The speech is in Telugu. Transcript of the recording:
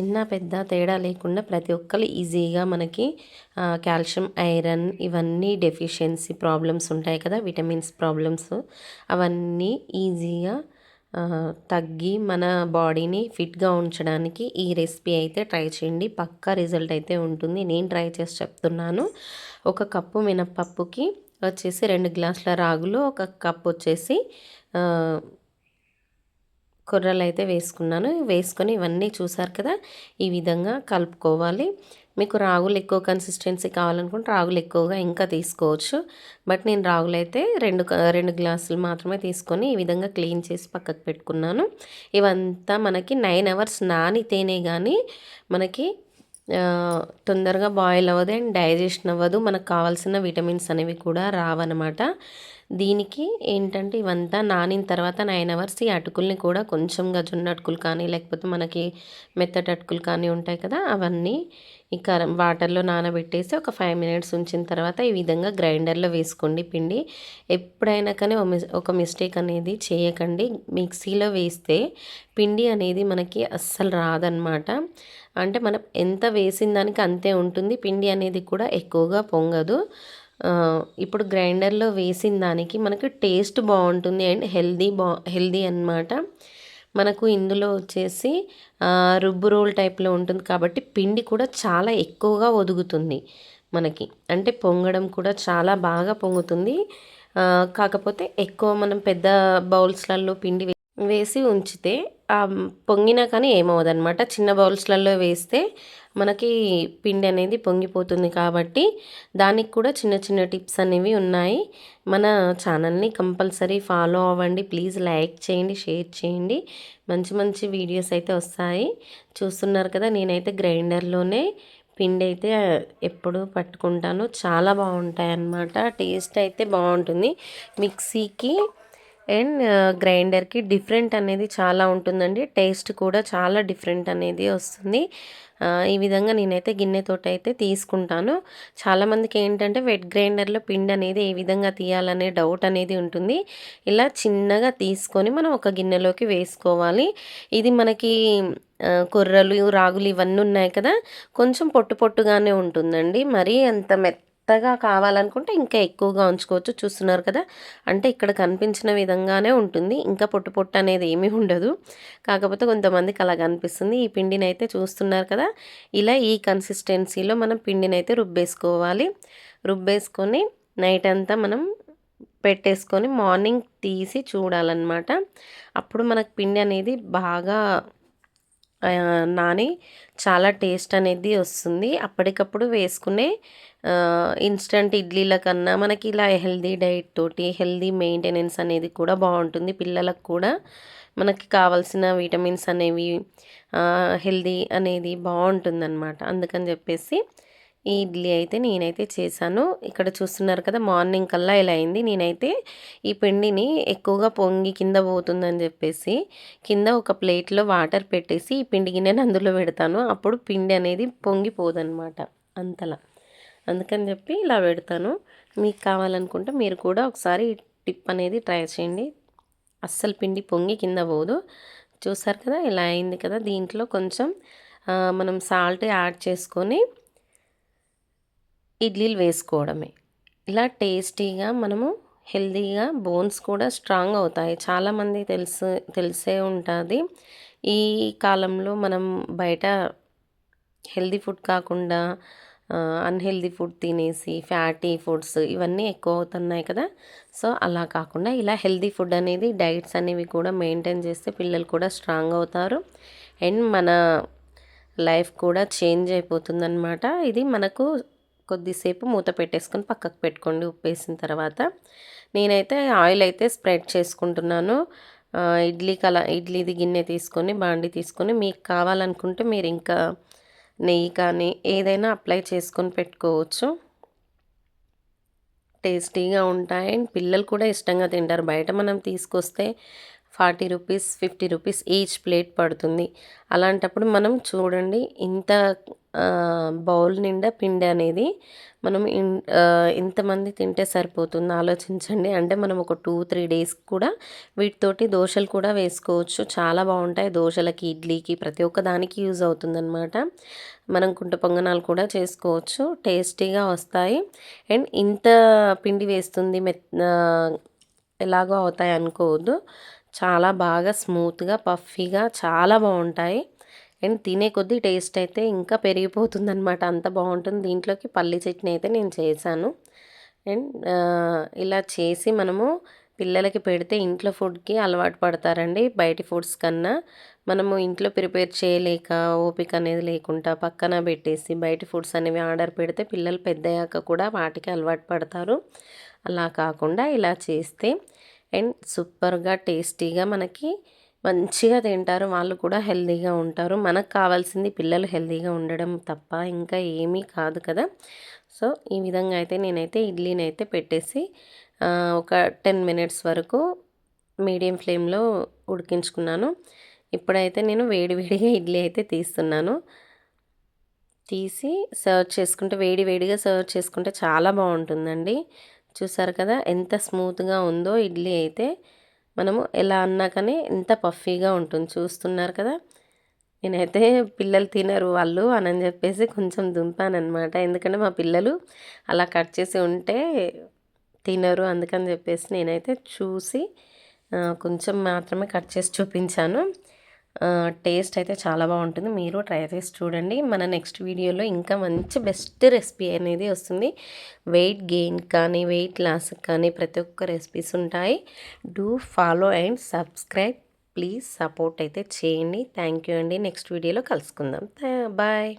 చిన్న పెద్ద తేడా లేకుండా ప్రతి ఒక్కరు ఈజీగా మనకి కాల్షియం ఐరన్ ఇవన్నీ డెఫిషియన్సీ ప్రాబ్లమ్స్ ఉంటాయి కదా విటమిన్స్ ప్రాబ్లమ్స్. అవన్నీ ఈజీగా తగ్గి మన బాడీని ఫిట్గా ఉంచడానికి ఈ రెసిపీ అయితే ట్రై చేయండి. పక్కా రిజల్ట్ అయితే ఉంటుంది. నేను ట్రై చేసి చెప్తున్నాను. ఒక కప్పు మినప్పప్పుకి వచ్చేసి రెండు గ్లాసుల రాగులు ఒక కప్ వచ్చేసి కొర్రలు అయితే వేసుకున్నాను. వేసుకొని ఇవన్నీ చూసారు కదా ఈ విధంగా కలుపుకోవాలి. మీకు రాగులు ఎక్కువ కన్సిస్టెన్సీ కావాలనుకుంటే రాగులు ఎక్కువగా ఇంకా తీసుకోవచ్చు. బట్ నేను రాగులు అయితే రెండు రెండు గ్లాసులు మాత్రమే తీసుకొని ఈ విధంగా క్లీన్ చేసి పక్కకు పెట్టుకున్నాను. ఇవంతా మనకి నైన్ అవర్స్ నానితేనే కానీ మనకి తొందరగా బాయిల్ అవ్వదు అండ్ డైజెషన్ అవ్వదు. మనకు కావాల్సిన విటమిన్స్ అనేవి కూడా రావన్నమాట. దీనికి ఏంటంటే ఇవంతా నానిన తర్వాత నైన్ అవర్స్ ఈ అటుకుల్ని కూడా కొంచెంగా జొన్న అటుకులు కానీ లేకపోతే మనకి మెత్తటి అటుకులు కానీ ఉంటాయి కదా అవన్నీ ఇక వాటర్లో నానబెట్టేసి ఒక ఫైవ్ మినిట్స్ ఉంచిన తర్వాత ఈ విధంగా గ్రైండర్లో వేసుకోండి పిండి. ఎప్పుడైనా కానీ ఒక మిస్- ఒక మిస్టేక్ అనేది చేయకండి. మిక్సీలో వేస్తే పిండి అనేది మనకి అస్సలు రాదనమాట అంటే మనం ఎంత వేసిన దానికి అంతే ఉంటుంది. పిండి అనేది కూడా ఎక్కువగా పొంగదు. ఇప్పుడు గ్రైండర్లో వేసిన దానికి మనకి టేస్ట్ బాగుంటుంది అండ్ హెల్దీ బా హెల్దీ అన్నమాట. మనకు ఇందులో వచ్చేసి రుబ్బు రోల్ టైప్లో ఉంటుంది కాబట్టి పిండి కూడా చాలా ఎక్కువగా ఒదుగుతుంది మనకి. అంటే పొంగడం కూడా చాలా బాగా పొంగుతుంది. కాకపోతే ఎక్కువ మనం పెద్ద బౌల్స్లలో పిండి వేసి ఉంచితే పొంగినా కానీ ఏమవ్వదనమాట చిన్న బౌల్స్లలో వేస్తే మనకి పిండి అనేది పొంగిపోతుంది కాబట్టి దానికి కూడా చిన్న చిన్న టిప్స్ అనేవి ఉన్నాయి. మన ఛానల్ని కంపల్సరీ ఫాలో అవ్వండి. ప్లీజ్ లైక్ చేయండి షేర్ చేయండి. మంచి మంచి వీడియోస్ అయితే వస్తాయి. చూస్తున్నారు కదా నేనైతే గ్రైండర్లోనే పిండి అయితే ఎప్పుడు పట్టుకుంటాను. చాలా బాగుంటాయి అన్నమాట టేస్ట్ అయితే బాగుంటుంది. మిక్సీకి అండ్ గ్రైండర్కి డిఫరెంట్ అనేది చాలా ఉంటుందండి. టేస్ట్ కూడా చాలా డిఫరెంట్ అనేది వస్తుంది. ఈ విధంగా నేనైతే గిన్నెతోటి అయితే తీసుకుంటాను. చాలామందికి ఏంటంటే వెట్ గ్రైండర్లో పిండి అనేది ఏ విధంగా తీయాలనే డౌట్ అనేది ఉంటుంది. ఇలా చిన్నగా తీసుకొని మనం ఒక గిన్నెలోకి వేసుకోవాలి. ఇది మనకి కొర్రలు రాగులు ఇవన్నీ ఉన్నాయి కదా. కొంచెం పొట్టు పొట్టుగానే ఉంటుందండి. మరీ అంత మెత్త మెత్తగా కావాలనుకుంటే ఇంకా ఎక్కువగా ఉంచుకోవచ్చు. చూస్తున్నారు కదా? అంటే ఇక్కడ కనిపించిన విధంగానే ఉంటుంది. ఇంకా పొట్టు పొట్టు అనేది ఏమీ ఉండదు. కాకపోతే కొంతమందికి అలా కనిపిస్తుంది ఈ పిండిని అయితే చూస్తున్నారు కదా? ఇలా ఈ కన్సిస్టెన్సీలో మనం పిండిని అయితే రుబ్బేసుకోవాలి. రుబ్బేసుకొని నైట్ అంతా మనం పెట్టేసుకొని మార్నింగ్ తీసి చూడాలన్నమాట. అప్పుడు మనకు పిండి అనేది బాగా నాని చాలా టేస్ట్ అనేది వస్తుంది. అప్పటికప్పుడు వేసుకునే ఇన్స్టంట్ ఇడ్లీల కన్నా మనకి ఇలా హెల్దీ డైట్ తోటి హెల్దీ మెయింటెనెన్స్ అనేది కూడా బాగుంటుంది. పిల్లలకు కూడా మనకి కావాల్సిన విటమిన్స్ అనేవి హెల్దీ అనేది బాగుంటుందన్నమాట. అందుకని చెప్పేసి ఈ ఇడ్లీ అయితే నేనైతే చేశాను. ఇక్కడ చూస్తున్నారు కదా మార్నింగ్ కల్లా ఇలా అయింది. నేనైతే ఈ పిండిని ఎక్కువగా పొంగి కింద పోతుందని చెప్పేసి కింద ఒక ప్లేట్లో వాటర్ పెట్టేసి ఈ పిండి గిన్నెని అందులో పెడతాను. అప్పుడు పిండి అనేది పొంగిపోదనమాట అంతలా. అందుకని చెప్పి ఇలా పెడతాను. మీకు కావాలనుకుంటే మీరు కూడా ఒకసారి టిప్ అనేది ట్రై చేయండి. అస్సలు పిండి పొంగి కింద పోదు. చూసారు కదా ఇలా అయింది కదా. దీంట్లో కొంచెం మనం సాల్ట్ యాడ్ చేసుకొని ఇడ్లీలు వేసుకోవడమే. ఇలా టేస్టీగా మనము హెల్తీగా బోన్స్ కూడా స్ట్రాంగ్ అవుతాయి. చాలామంది తెలుసు తెలిసే ఉంటుంది. ఈ కాలంలో మనం బయట హెల్దీ ఫుడ్ కాకుండా అన్హెల్దీ ఫుడ్ తినేసి ఫ్యాటీ ఫుడ్స్ ఇవన్నీ ఎక్కువ అవుతున్నాయి కదా. సో అలా కాకుండా ఇలా హెల్దీ ఫుడ్ అనేది డైట్స్ అనేవి కూడా మెయింటైన్ చేస్తే పిల్లలు కూడా స్ట్రాంగ్ అవుతారు. అండ్ మన లైఫ్ కూడా చేంజ్ అయిపోతుందన్నమాట. ఇది మనకు కొద్దిసేపు మూత పెట్టేసుకొని పక్కకు పెట్టుకోండి. ఉప్పు వేసిన తర్వాత నేనైతే ఆయిల్ అయితే స్ప్రెడ్ చేసుకుంటున్నాను. ఇడ్లీ కల ఇడ్లీది గిన్నె తీసుకొని బాండి తీసుకొని మీకు కావాలనుకుంటే మీరు ఇంకా నెయ్యి కానీ ఏదైనా అప్లై చేసుకొని పెట్టుకోవచ్చు. టేస్టీగా ఉంటాయి. అండ్ పిల్లలు కూడా ఇష్టంగా తింటారు. బయట మనం తీసుకొస్తే forty rupees fifty rupees each plate పడుతుంది. అలాంటప్పుడు మనం చూడండి ఇంత బౌల్ నిండా పిండి అనేది మనం ఇన్ ఇంతమంది తింటే సరిపోతుంది. ఆలోచించండి. అంటే మనం ఒక టూ త్రీ డేస్ కూడా వీటితోటి దోశలు కూడా వేసుకోవచ్చు. చాలా బాగుంటాయి దోశలకి ఇడ్లీకి ప్రతి ఒక్క దానికి యూజ్ అవుతుందన్నమాట. మనం కుంట పొంగనాలు కూడా చేసుకోవచ్చు. టేస్టీగా వస్తాయి. అండ్ ఇంత పిండి వేస్తుంది మెత్ ఎలాగో అవుతాయి అనుకోవద్దు. చాలా బాగా స్మూత్గా పఫీగా చాలా బాగుంటాయి. అండ్ తినే కొద్దీ టేస్ట్ అయితే ఇంకా పెరిగిపోతుంది అంత బాగుంటుంది. దీంట్లోకి పల్లి చట్నీ అయితే నేను చేశాను. అండ్ ఇలా చేసి మనము పిల్లలకి పెడితే ఇంట్లో ఫుడ్కి అలవాటు పడతారండి. బయటి ఫుడ్స్ కన్నా మనము ఇంట్లో ప్రిపేర్ చేయలేక ఓపిక అనేది లేకుండా పక్కన పెట్టేసి బయట ఫుడ్స్ అనేవి ఆర్డర్ పెడితే పిల్లలు పెద్దయ్యాక కూడా వాటికి అలవాటు పడతారు. అలా కాకుండా ఇలా చేస్తే అండ్ సూపర్గా టేస్టీగా మనకి మంచిగా తింటారు వాళ్ళు కూడా హెల్తీగా ఉంటారు. మనకు కావాల్సింది పిల్లలు హెల్తీగా ఉండడం తప్ప ఇంకా ఏమీ కాదు కదా. సో ఈ విధంగా అయితే నేనైతే ఇడ్లీని అయితే పెట్టేసి ఒక టెన్ మినిట్స్ వరకు మీడియం ఫ్లేమ్లో ఉడికించుకున్నాను. ఇప్పుడైతే నేను వేడివేడిగా ఇడ్లీ అయితే తీస్తున్నాను. తీసి సర్వ్ చేసుకుంటే వేడి వేడిగా సర్వ్ చేసుకుంటే చాలా బాగుంటుందండి. చూసారు కదా ఎంత స్మూత్గా ఉందో ఇడ్లీ అయితే. మనము ఎలా అన్నా కానీ ఇంత పఫీగా ఉంటుంది. చూస్తున్నారు కదా? నేనైతే పిల్లలు తినరు వాళ్ళు అని చెప్పేసి కొంచెం దుంపానమాట ఎందుకంటే మా పిల్లలు అలా కట్ చేసి ఉంటే తినరు అందుకని చెప్పేసి నేనైతే చూసి కొంచెం మాత్రమే కట్ చేసి చూపించాను. టేస్ట్ అయితే చాలా బాగుంటుంది. మీరు ట్రై చేసి చూడండి. మన నెక్స్ట్ వీడియోలో ఇంకా మంచి బెస్ట్ రెసిపీ అనేది వస్తుంది. వెయిట్ గెయిన్ కానీ వెయిట్ లాస్ కానీ ప్రతి ఒక్క రెసిపీస్ ఉంటాయి. Do follow and subscribe please support అయితే చేయండి. థ్యాంక్ యూ అండి. నెక్స్ట్ వీడియోలో కలుసుకుందాం. బాయ్